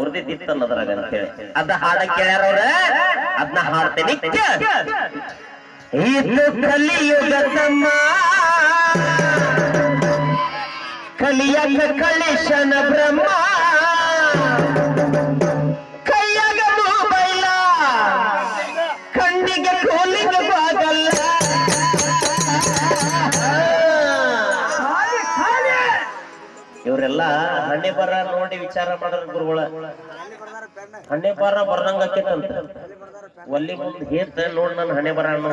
ಮುರಿದಿತ್ತಲ್ಲ ಅದ್ರಾಗ ಅಂತೇಳಿ ಅದ ಹಾಡ ಕೇಳ್ಯಾರವ್ರ ಅದನ್ನ ಹಾಡ್ತೇನೆ ಕಲಿಯುಗ ತಮ್ಮ ಕಲಿಯಕ ಕಳಿಶನ ಬ್ರಹ್ಮ. ಇವರೆಲ್ಲ ಹಣ್ಣೆ ಬರ ನೋಡಿ ವಿಚಾರ ಮಾಡ್ರ ಗುರುಗಳ. ಹಣ್ಣೆ ಬರ ಬರ್ದಂಗ ಆಕೇತಂತ. ಒಲ್ಲಿ ಮುಂದ್ ಹೇತ ನೋಡ್ ನನ್ ಹಣೆ ಬರ ಅನ್ನೋ.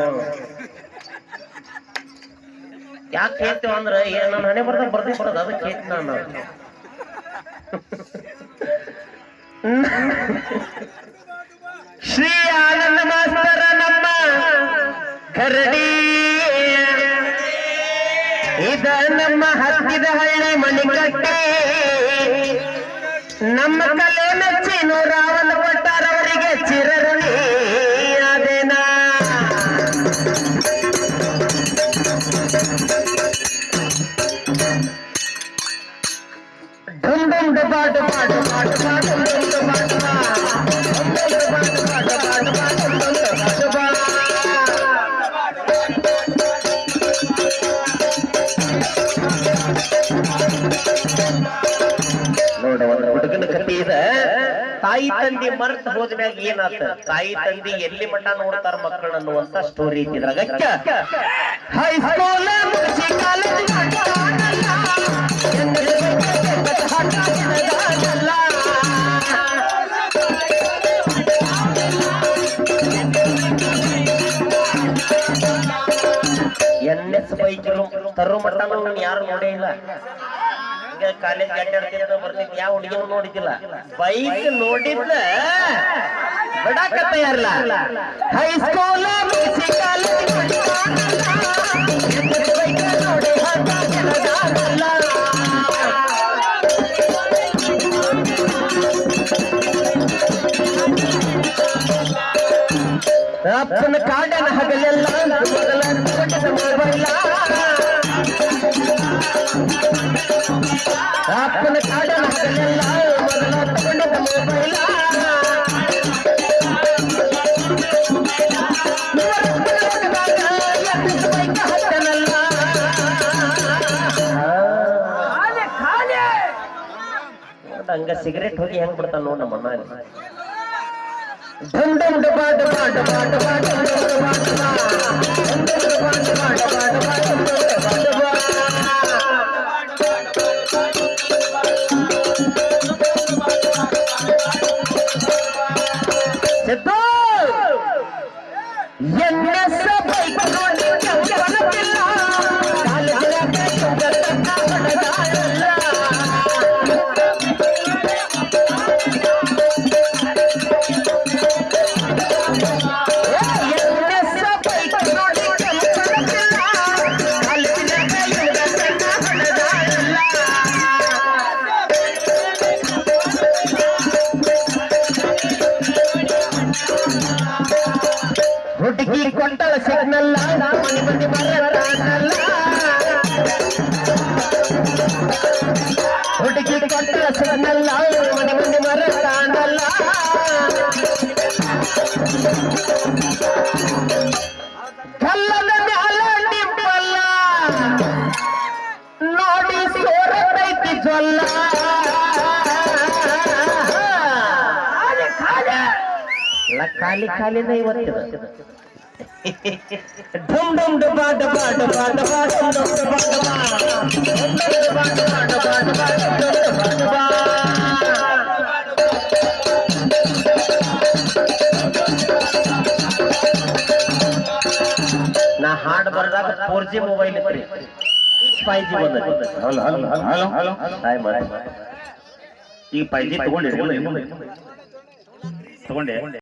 ಯಾಕೆ ಹೇಳ್ತೇವ ಅಂದ್ರ ಏನ್ ನನ್ ಹಣೆ ಬರ್ದಂಗ ಬರ್ದೇ ಬರೋದು ಅದಕ್ಕೆ ಹೇತ ನಾನು. ಶ್ರೀ ಆನಂದ ಮಾಸ್ತರ ನಮ್ಮ ಕರಡಿ. ಇದ ನಮ್ಮ ಹತ್ತಿದ ಹಳ್ಳಿ ಮಣಿಕಟ್ಟೆ. ನಮ್ಮ ಕಲೆ ಮೆಚ್ಚಿ ರಾವಣ ಕೊಟ್ಟಾರವರಿಗೆ ಚಿರಋಣಿ. ಅದೇನಾ? ಡುಮ್ ಡುಮ್ ತಾಯಿ ತಂದಿ ಮರ್ತ್ ಹೋದ್ಮ್ಯಾಗ ಏನಾತ? ತಾಯಿ ತಂದಿ ಎಲ್ಲಿ ಮಟ್ಟ ನೋಡ್ತಾರ ಮಕ್ಕಳು ಅನ್ನುವಂತ ಸ್ಟೋರಿ ಇದ್ರಾಗ. ಹೈಸ್ಕೂಲ್ ಎನ್ ಎಸ್ ಬೈಕ್ ತರೋ ಮಟ್ಟ ಯಾರು ನೋಡೇ ಇಲ್ಲ. ಈಗ ಕಾಲೇಜ್ ಅಡ್ಡಾಡ್ತಿದ್ದ ಬರ್ತಿದ್ ಯಾವ ಹುಡುಗಿನೂ ನೋಡಿದ್ದಿಲ್ಲ. ಬೈಕ್ ನೋಡಿದ್ಲ ಬಿಡಾಕ ತಯಾರಿಲ್ಲ. ಹೈಸ್ಕೂಲ್ ಬೈಕ್ ನೋಡಿ. ಅಪ್ಪನ ಕಾಡನ ಹಗಲೆಲ್ಲ ಮೊದಲ ಮೊಬೈಲ ಅಪ್ಪನ ಕಾಡನ ಹಗಲೆಲ್ಲ ಮೊದಲ ತಗೊಂಡದ ಮೊಬೈಲ ಹಂಗ ಸಿಗರೇಟ್ ಹೋಗಿ ಹೆಂಗ್ ಬಿಡ್ತಾನ ನೋಡ್ ನಮ್ಮ ಅಣ್ಣ ಇಲ್ಲಿ. ಢಮ್ ಢಮ್ ಡಬಾ ಡಬಾ ಡಬಾ ಡಬಾ ಢಮ್ ಢಮ್ ಡಬಾ ఒటికి కొంటల సిగ్నల్లా మణి మణి ఒటికి కొంటల సిగ్నల్లా మణి మణి మర్రతాండల్లా ಎಲ್ಲ ಖಾಲಿ ಖಾಲಿನ ಇವತ್ತಿದ ಢಮ್ ಢಮ್ ಡಬಾ ಡಬಾ ಡಬಾ ಡಬಾ ಢಮ್ ಢಮ್ ಡಬಾ ಡಬಾ ಢಮ್ ಢಮ್ ಡಬಾ ಡಬಾ ಡಬಾ ಡಬಾ ಢಮ್ ಢಮ್ ಡಬಾ ಡಬಾ ನಾ ಹಾಡ್ ಬರ್ದಾಗ ಫೋರ್ ಜಿ ಮೊಬೈಲ್ ಇತ್ತು ಫೈವ್ ಜಿ ಬಂದೈತಿ hello hello hello hello hi ಮಾಡಿ ಈಗ ಫೈವ್ ಜಿ ತಗೊಂಡಿರಿ ತಗೊಂಡೆ